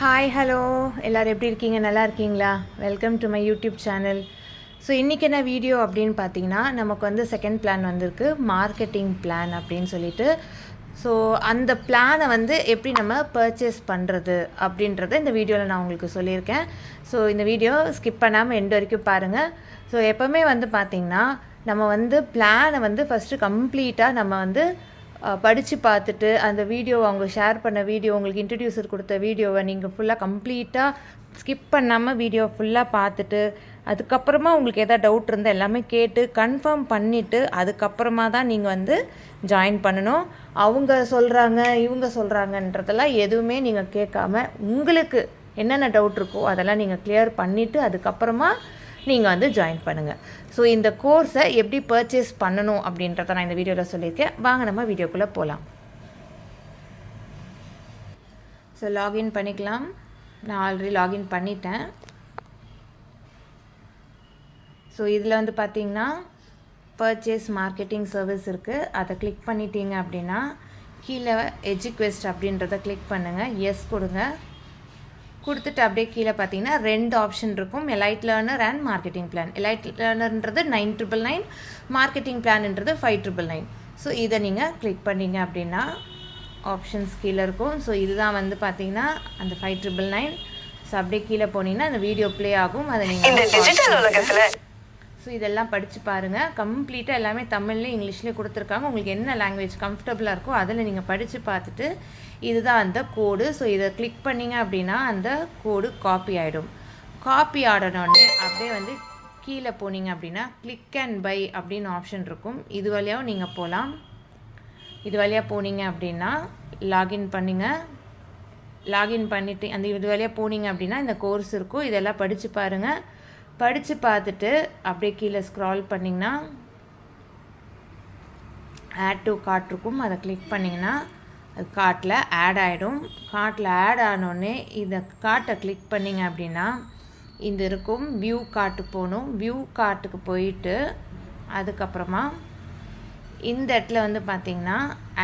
Hi hello எல்லோரும் எப்படி இருக்கீங்க? நல்லா இருக்கீங்களா? Welcome to my YouTube channel so இன்றைக்கி என்ன வீடியோ அப்படின்னு பார்த்தீங்கன்னா நமக்கு வந்து செகண்ட் பிளான் வந்திருக்கு. மார்க்கெட்டிங் பிளான் அப்படின்னு சொல்லிட்டு. ஸோ அந்த பிளானை வந்து எப்படி நம்ம பர்ச்சேஸ் பண்ணுறது அப்படின்றத இந்த வீடியோவில் நான் உங்களுக்கு சொல்லியிருக்கேன். ஸோ இந்த வீடியோ ஸ்கிப் பண்ணாமல் எண்டு வரைக்கும் பாருங்கள் ஸோ எப்போவுமே வந்து பார்த்திங்கன்னா நம்ம வந்து பிளானை வந்து ஃபஸ்ட்டு கம்ப்ளீட்டாக நம்ம வந்து படித்து பார்த்துட்டு அந்த வீடியோ அவங்க ஷேர் பண்ண வீடியோ உங்களுக்கு இன்ட்ரடியூசர் கொடுத்த வீடியோவை நீங்கள் ஃபுல்லாக கம்ப்ளீட்டாக ஸ்கிப் பண்ணாமல் வீடியோ ஃபுல்லாக பார்த்துட்டு அதுக்கப்புறமா உங்களுக்கு எதாவது டவுட் இருந்தால் எல்லாமே கேட்டு கன்ஃபார்ம் பண்ணிவிட்டு அதுக்கப்புறமா தான் நீங்கள் வந்து ஜாயின் பண்ணணும். அவங்க சொல்கிறாங்க இவங்க சொல்கிறாங்கன்றதெல்லாம் எதுவுமே நீங்கள் கேட்காம உங்களுக்கு என்னென்ன டவுட் இருக்கோ அதெல்லாம் நீங்கள் கிளியர் பண்ணிவிட்டு அதுக்கப்புறமா நீங்கள் வந்து ஜாயின் பண்ணுங்கள் ஸோ இந்த கோர்ஸை எப்படி பர்ச்சேஸ் பண்ணணும் அப்படின்றத நான் இந்த வீடியோவில் சொல்லியிருக்கேன். வாங்க நம்ம வீடியோக்குள்ளே போகலாம் ஸோ லாகின் பண்ணிக்கலாம். நான் ஆல்ரெடி லாகின் பண்ணிட்டேன். ஸோ இதில் வந்து பார்த்தீங்கன்னா பர்ச்சேஸ் மார்க்கெட்டிங் சர்வீஸ் இருக்குது அதை கிளிக் பண்ணிட்டீங்க அப்படின்னா கீழே எஜுக்வெஸ்ட் அப்படின்றத கிளிக் பண்ணுங்கள் எஸ் கொடுங்க. கொடுத்துட்டு அப்படியே கீழே பார்த்தீங்கன்னா ரெண்டு ஆப்ஷன் இருக்கும். Elite learner and marketing plan elite லேர்னர்ன்றது nine triple nine marketing பிளான்ன்றது ஃபைவ் ட்ரிபிள் நைன் ஸோ இதை நீங்கள் கிளிக் பண்ணீங்க அப்படின்னா ஆப்ஷன்ஸ் கீழே இருக்கும். ஸோ இதுதான் வந்து பார்த்தீங்கன்னா அந்த ஃபைவ் ட்ரிபிள் நைன் ஸோ அப்படியே கீழே போனீங்கன்னா அந்த வீடியோ ப்ளே ஆகும். அதை நீங்கள் ஸோ இதெல்லாம் படித்து பாருங்கள் கம்ப்ளீட்டாக எல்லாமே தமிழ்லேயும் இங்கிலீஷ்லேயும் கொடுத்துருக்காங்க. உங்களுக்கு என்ன லாங்குவேஜ் கம்ஃபர்டபுளாக இருக்கோ அதில் நீங்கள் படித்து பார்த்துட்டு இதுதான் அந்த கோடு ஸோ இதை கிளிக் பண்ணிங்க அப்படின்னா அந்த கோடு காப்பி ஆகிடும் காப்பி ஆடனோடனே அப்படியே வந்து கீழே போனீங்க அப்படின்னா கிளிக் அண்ட் பை அப்படின்னு ஆப்ஷன் இருக்கும். இது வழியாகவும் நீங்கள் போகலாம் இது வழியாக போனீங்க அப்படின்னா லாகின் பண்ணுங்கள் லாகின் பண்ணிவிட்டு அந்த இது வழியாக போனீங்க அப்படின்னா இந்த கோர்ஸ் இருக்கும். இதெல்லாம் படித்து பாருங்கள் படித்து பார்த்துட்டு அப்படியே கீழே ஸ்க்ரால் பண்ணிங்கன்னா ஆட் டு கார்ட் இருக்கும். அதை கிளிக் பண்ணிங்கன்னா அது கார்ட்டில் ஆட் ஆகிடும் கார்ட்டில் ஆட் ஆனோடனே இதை கார்ட்டை கிளிக் பண்ணிங்க அப்படின்னா இந்த இருக்கும். வியூ கார்ட்டு போகணும். வியூ கார்ட்டுக்கு போயிட்டு அதுக்கப்புறமா இந்த இடத்துல வந்து பார்த்திங்கன்னா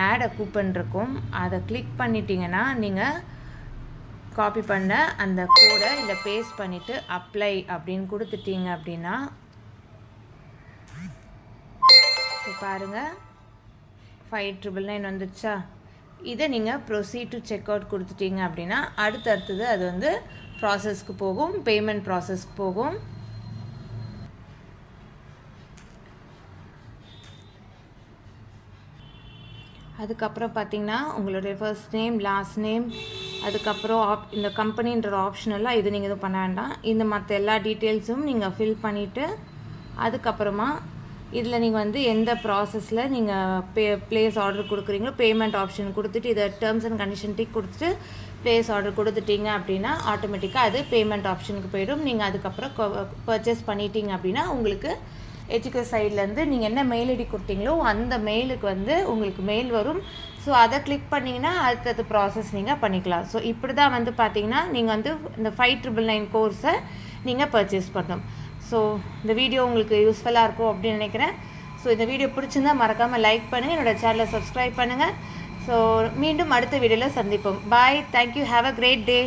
ஆடை கூப்பன் இருக்கும். அதை கிளிக் பண்ணிட்டீங்கன்னா நீங்கள் காப்பி பண்ண அந்த கோடை இல்லை பேஸ்ட் பண்ணிவிட்டு அப்ளை அப்படின்னு கொடுத்துட்டீங்க அப்படின்னா பாருங்கள் ஃபைவ் ட்ரிபிள் நைன் வந்துடுச்சா இதை நீங்கள் ப்ரொசீட் டு செக் அவுட் கொடுத்துட்டீங்க அப்படின்னா அடுத்தடுத்தது அது வந்து ப்ராசஸ்க்கு போகும் பேமெண்ட் ப்ராசஸ்க்கு போகும். அதுக்கப்புறம் பார்த்தீங்கன்னா உங்களுடைய ஃபர்ஸ்ட் நேம் லாஸ்ட் நேம் அதுக்கப்புறம் ஆப் இந்த கம்பெனின்ற ஆப்ஷனெல்லாம் இது நீங்கள் எதுவும் பண்ண வேண்டாம். இந்த மற்ற எல்லா டீட்டெயில்ஸும் நீங்கள் ஃபில் பண்ணிவிட்டு அதுக்கப்புறமா இதில் நீங்கள் வந்து எந்த ப்ராசஸில் நீங்கள் பே ப்ளேஸ் ஆர்டர் கொடுக்குறீங்களோ பேமெண்ட் ஆப்ஷன் கொடுத்துட்டு இதை டேர்ம்ஸ் அண்ட் கண்டிஷன் டிக் கொடுத்துட்டு ப்ளேஸ் ஆர்டர் கொடுத்துட்டீங்க அப்படின்னா ஆட்டோமேட்டிக்காக அது பேமெண்ட் ஆப்ஷனுக்கு போயிடும். நீங்கள் அதுக்கப்புறம் பர்ச்சேஸ் பண்ணிட்டீங்க அப்படின்னா உங்களுக்கு எஜுகே சைட்லேருந்து நீங்கள் என்ன மெயில் ஐடி கொடுத்தீங்களோ அந்த மெயிலுக்கு வந்து உங்களுக்கு மெயில் வரும். ஸோ அதை கிளிக் பண்ணிங்கன்னா அடுத்தது ப்ராசஸ் நீங்கள் பண்ணிக்கலாம். ஸோ இப்படி தான் வந்து பார்த்தீங்கன்னா நீங்கள் வந்து இந்த ஃபைவ் ட்ரிபிள் நைன் கோர்ஸை நீங்கள் பர்ச்சேஸ் பண்ணணும். ஸோ இந்த வீடியோ உங்களுக்கு யூஸ்ஃபுல்லாக இருக்கும் அப்படின்னு நினைக்கிறேன். ஸோ இந்த வீடியோ பிடிச்சிருந்தால் மறக்காமல் லைக் பண்ணுங்கள் என்னோடய சேனலை சப்ஸ்கிரைப் பண்ணுங்கள் ஸோ மீண்டும் அடுத்த வீடியோவில் சந்திப்போம். Bye thank you have a great day